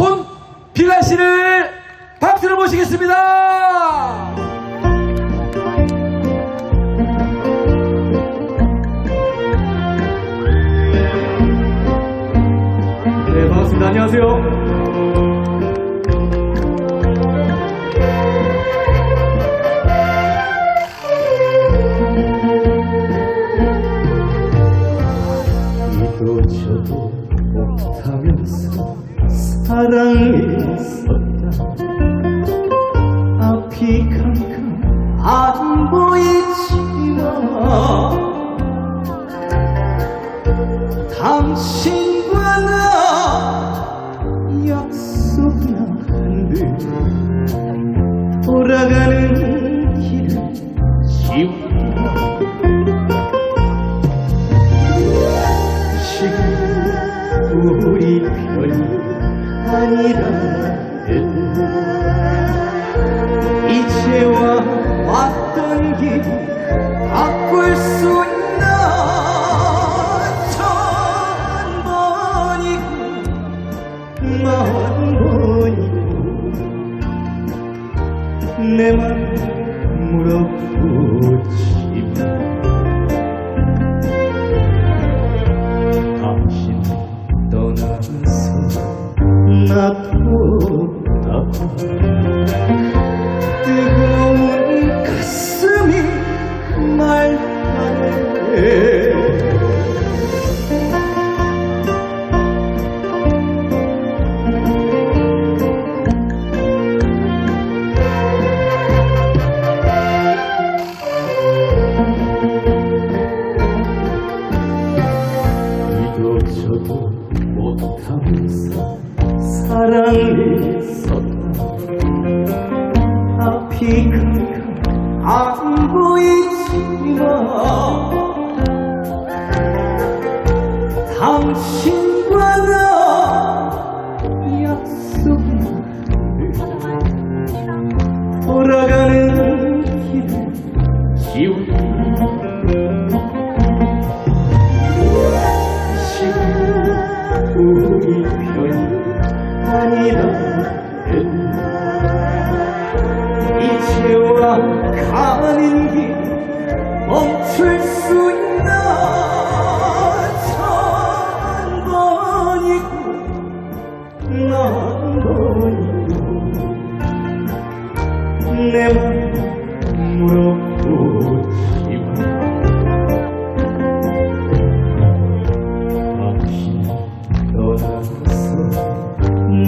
손필라 씨를 박수로 모시겠습니다. 네, 반갑습니다. 안녕하세요.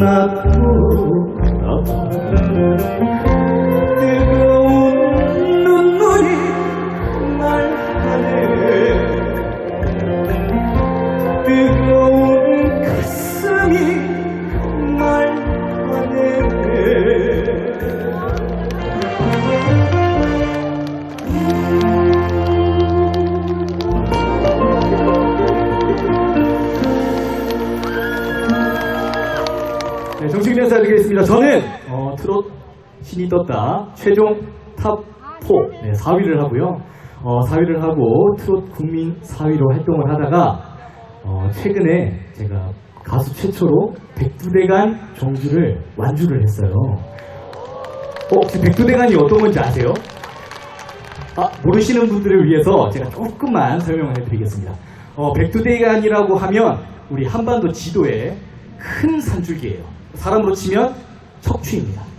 나 떴다 최종 탑4 네, 4위를 하고요. 어, 4위를 하고 트롯 국민 4위로 활동을 하다가 어, 최근에 제가 가수 최초로 백두대간 정주를 완주를 했어요. 어, 혹시 백두대간이 어떤 건지 아세요? 아, 모르시는 분들을 위해서 제가 조금만 설명을 해드리겠습니다. 어, 백두대간이라고 하면 우리 한반도 지도에 큰 산줄기예요. 사람으로 치면 척추입니다.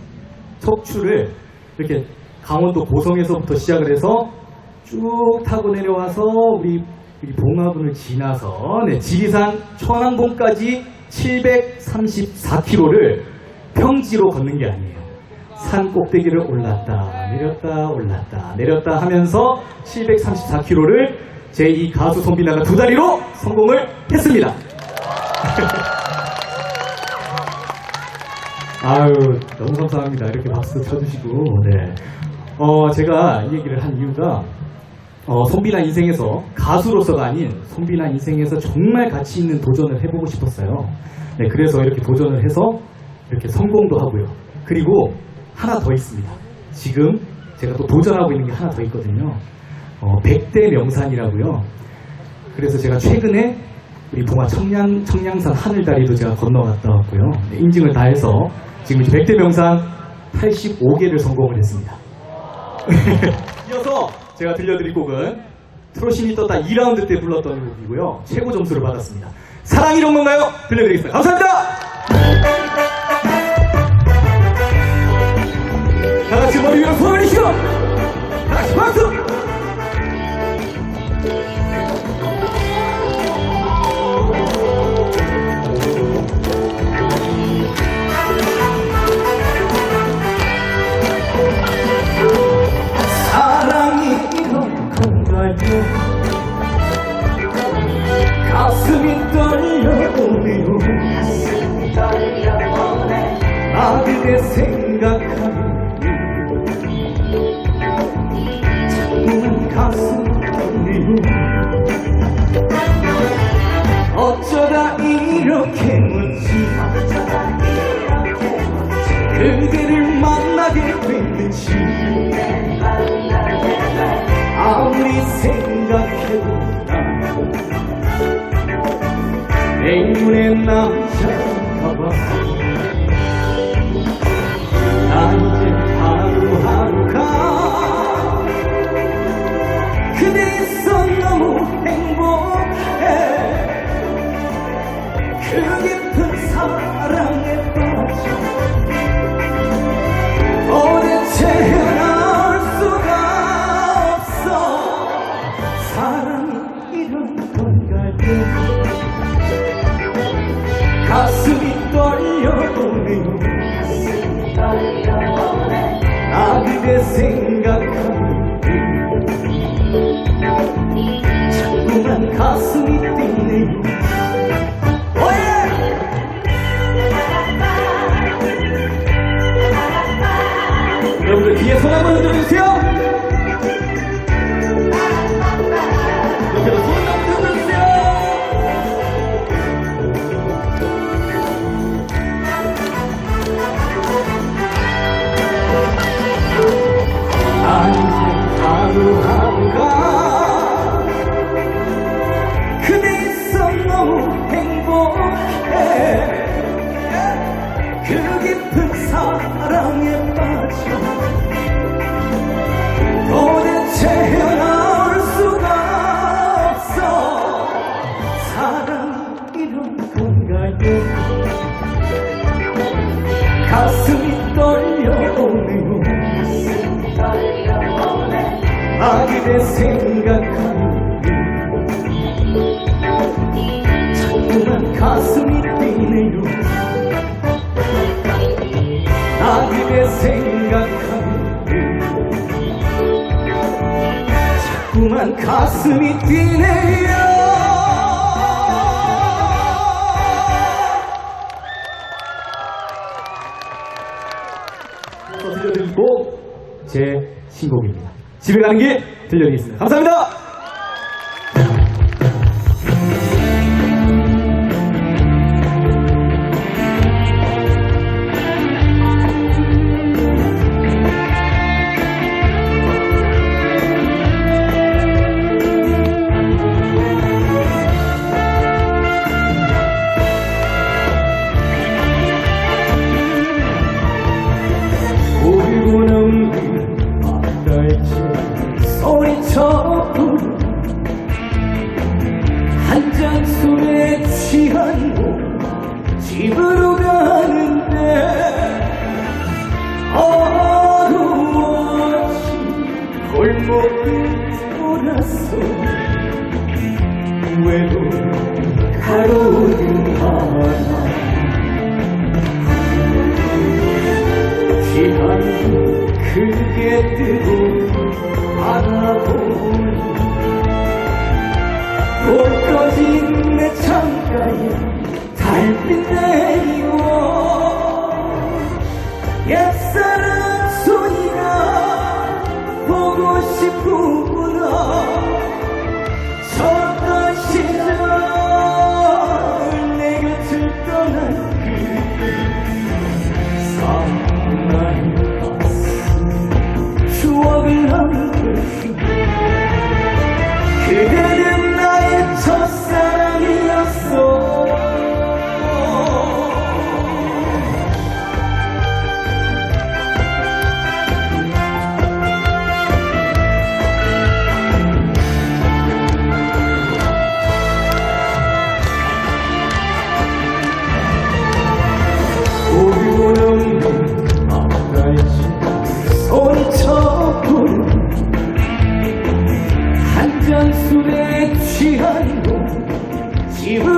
척추를 이렇게 강원도 고성에서부터 시작을 해서 쭉 타고 내려와서 우리, 봉화군을 지나서 네, 지리산 천왕봉까지 734km를 평지로 걷는 게 아니에요. 산 꼭대기를 올랐다 내렸다 올랐다 내렸다 하면서 734km를 제이 가수 손비나가 두 다리로 성공을 했습니다. 아유 너무 감사합니다. 이렇게 박수 쳐주시고 네. 어 제가 이 얘기를 한 이유가 어, 손비나 인생에서 가수로서가 아닌 손비나 인생에서 정말 가치 있는 도전을 해보고 싶었어요. 네, 그래서 이렇게 도전을 해서 이렇게 성공도 하고요. 그리고 하나 더 있습니다. 지금 제가 또 도전하고 있는 게 하나 더 있거든요. 어, 100대 명산이라고요. 그래서 제가 최근에 우리 동화 청량, 청량산 하늘다리도 제가 건너갔다 왔고요. 네, 인증을 다 해서 지금 이제 100대 명상 85개를 성공을 했습니다. 이어서 제가 들려드릴 곡은 트로신이 떴다 2라운드 때 불렀던 곡이고요. 최고 점수를 받았습니다. 사랑 이런 건가요? 들려드리겠습니다. 감사합니다! 다 같이 머리 위로 손을 올리시고 다 같이 박수! 가슴이 떨려오네요. 나 그대 생각하면 자꾸만 가슴 가슴이 떨려오네요 나 그대 생각하면 자꾸만 가슴이 오예! 여러분들 뒤에 손 한번 흔들어 신곡입니다. 집에 가는 길 들려드리겠습니다. 감사합니다! Even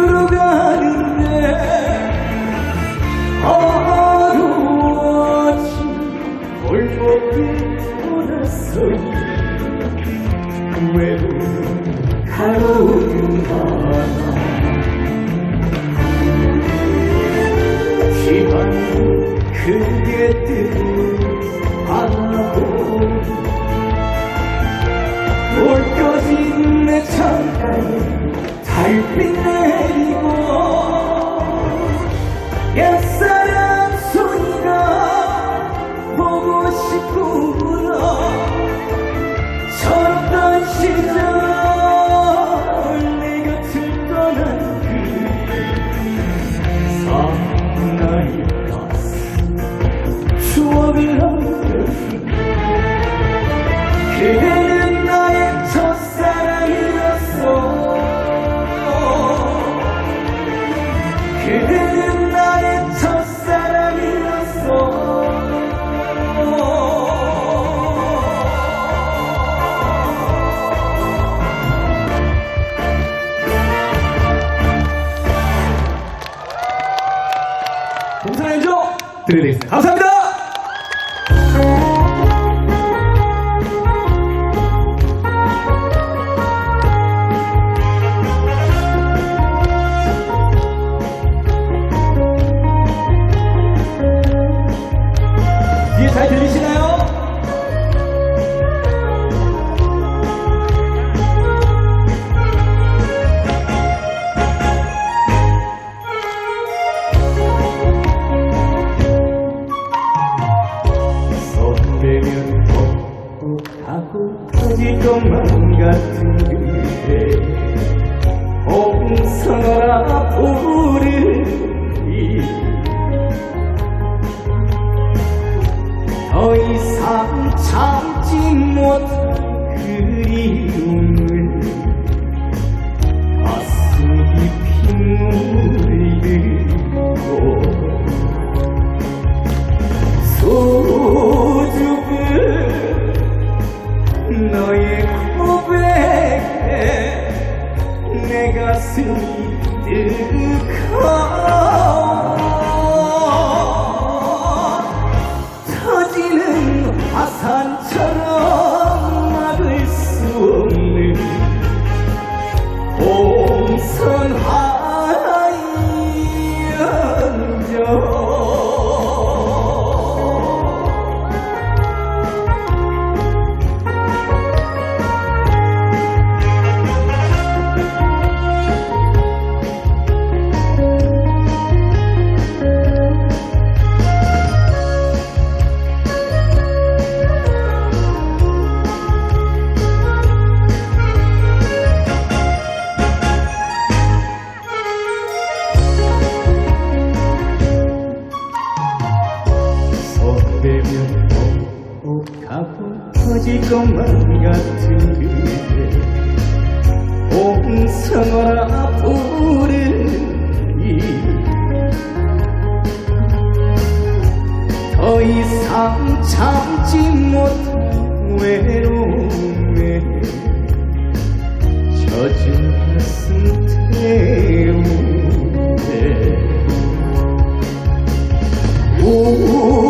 Oh,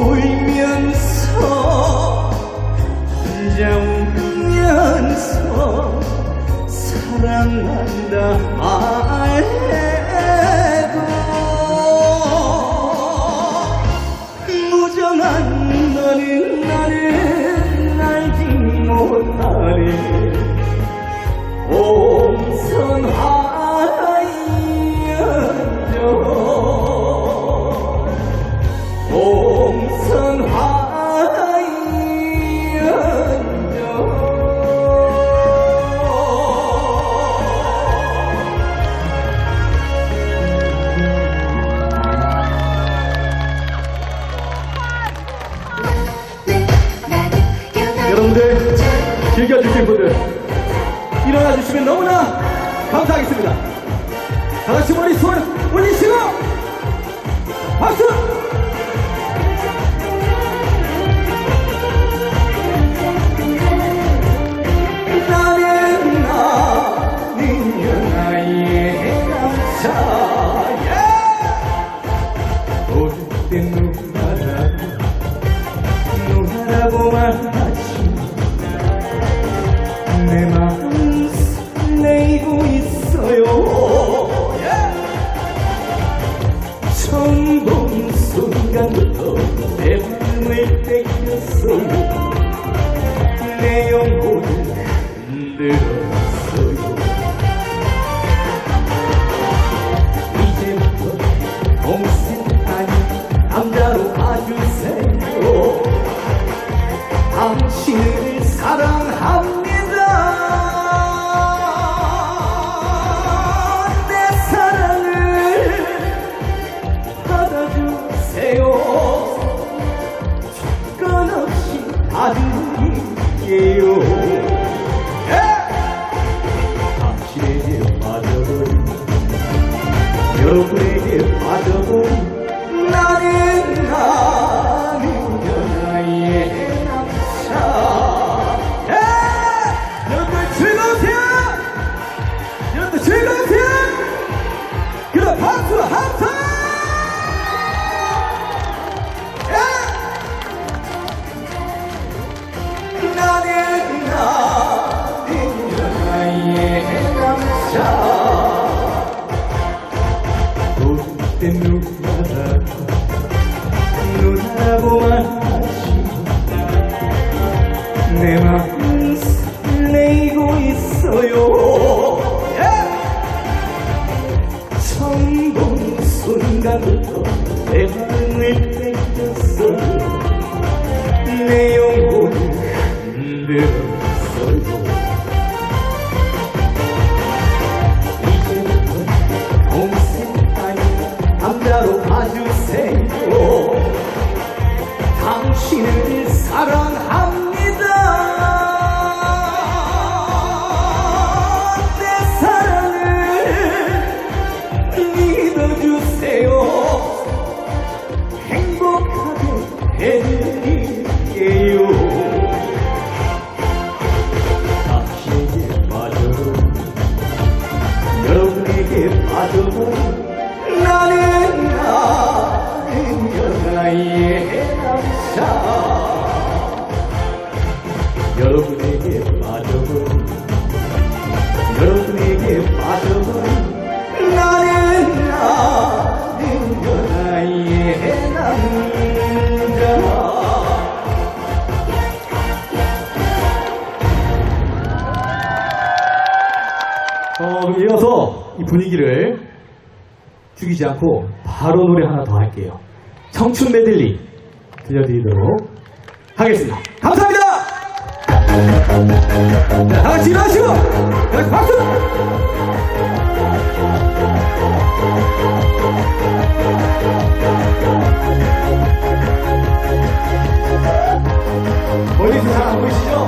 같아요. 처음 본 순간부터 내 마음을 뺏겼어 내 영혼을 흔들어 Help me. 나도 나는 나는 여자의 남자. 여러분에게 빠져본 여러분에게 빠져본 나는 나는 여자의 남자. 분위기를 죽이지 않고 바로 노래 하나 더 할게요. 청춘 메들리 들려드리도록 하겠습니다. 감사합니다! 다 같이 일하시고! 박수! 멀리서 잘 보이시죠?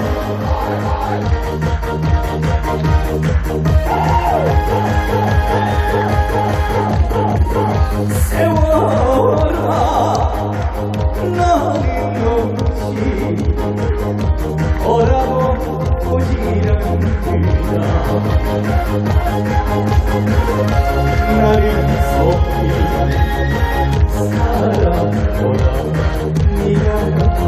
세워라 나는 없이 어라고 고지란 그다 나를 속히 사랑하라 네가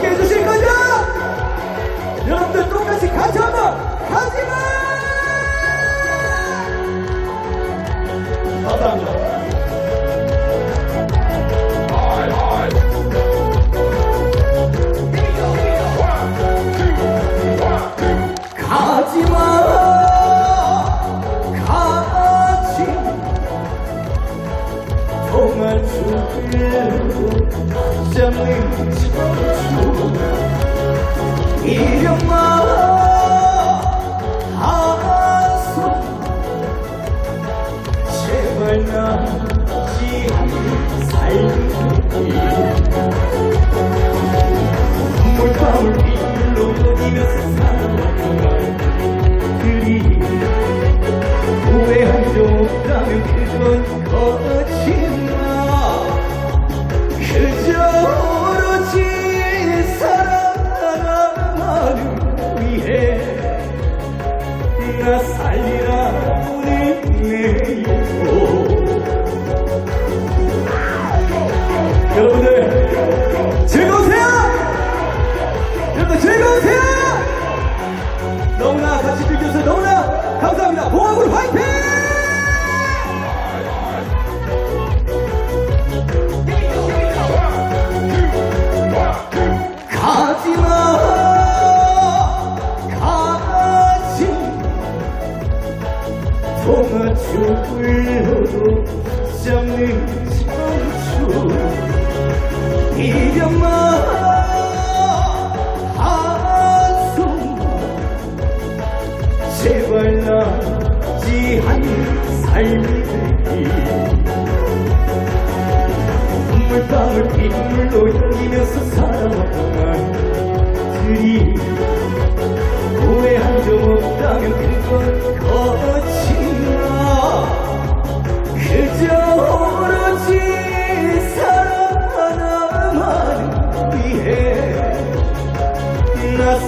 함께 해주신 거죠? 여러분들 똑같이 같이 한번 가지마! 감사합니다. 정말 죽게 정말 죽게 이병만 알았어 제발 나 지하게 살기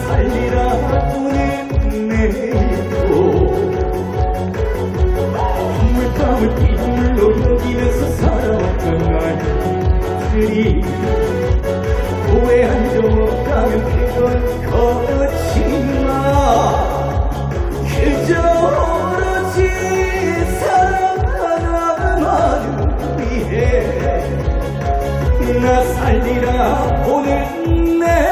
살리라 보냈네요 물감을 빗물로 여기면서 살아왔던 날들이 오해한 적 없다면 그건 거짓말 그저 오로지 사랑 하나만 위해 나 살리라 보냈네